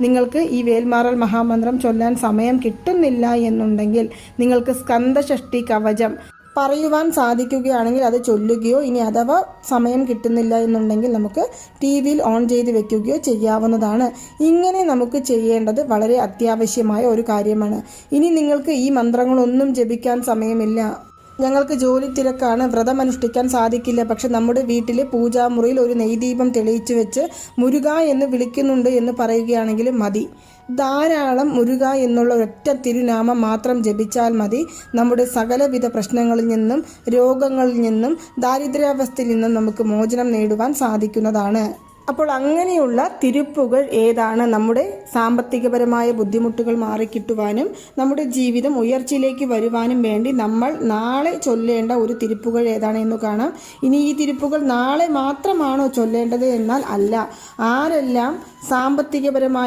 നിങ്ങൾക്ക് ഈ വേൽമാറൽ മഹാമന്ത്രം ചൊല്ലാൻ സമയം കിട്ടുന്നില്ല എന്നുണ്ടെങ്കിൽ നിങ്ങൾക്ക് സ്കന്ദഷഷ്ടി കവചം പറയുവാൻ സാധിക്കുകയാണെങ്കിൽ അത് ചൊല്ലുകയോ ഇനി അഥവാ സമയം കിട്ടുന്നില്ല എന്നുണ്ടെങ്കിൽ നമുക്ക് ടി വിയിൽ ഓൺ ചെയ്ത് വെക്കുകയോ ചെയ്യാവുന്നതാണ്. ഇങ്ങനെ നമുക്ക് ചെയ്യേണ്ടത് വളരെ അത്യാവശ്യമായ ഒരു കാര്യമാണ്. ഇനി നിങ്ങൾക്ക് ഈ മന്ത്രങ്ങളൊന്നും ജപിക്കാൻ സമയമില്ല. ഞങ്ങൾക്ക് ജോലി തിരക്കാണ് വ്രതമനുഷ്ഠിക്കാൻ സാധിക്കില്ല. പക്ഷെ നമ്മുടെ വീട്ടിലെ പൂജാമുറിയിൽ ഒരു നെയ്ദീപം തെളിയിച്ചു വെച്ച് മുരുക എന്ന് വിളിക്കുന്നുണ്ട് എന്ന് പറയുകയാണെങ്കിൽ മതി. ധാരാളം മുരുക എന്നുള്ള ഒറ്റ തിരുനാമം മാത്രം ജപിച്ചാൽ മതി. നമ്മുടെ സകലവിധ പ്രശ്നങ്ങളിൽ നിന്നും രോഗങ്ങളിൽ നിന്നും ദാരിദ്ര്യാവസ്ഥയിൽ നിന്നും നമുക്ക് മോചനം നേടുവാൻ സാധിക്കുന്നതാണ്. അപ്പോൾ അങ്ങനെയുള്ള തിരുപ്പുകൾ ഏതാണ്? നമ്മുടെ സാമ്പത്തികപരമായ ബുദ്ധിമുട്ടുകൾ മാറിക്കിട്ടുവാനും നമ്മുടെ ജീവിതം ഉയർച്ചയിലേക്ക് വരുവാനും വേണ്ടി നമ്മൾ നാളെ ചൊല്ലേണ്ട ഒരു തിരുപ്പുകൾ ഏതാണ് എന്ന് കാണാം. ഇനി ഈ തിരുപ്പുകൾ നാളെ മാത്രമാണോ ചൊല്ലേണ്ടത് എന്നാൽ അല്ല. ആരെല്ലാം സാമ്പത്തികപരമായ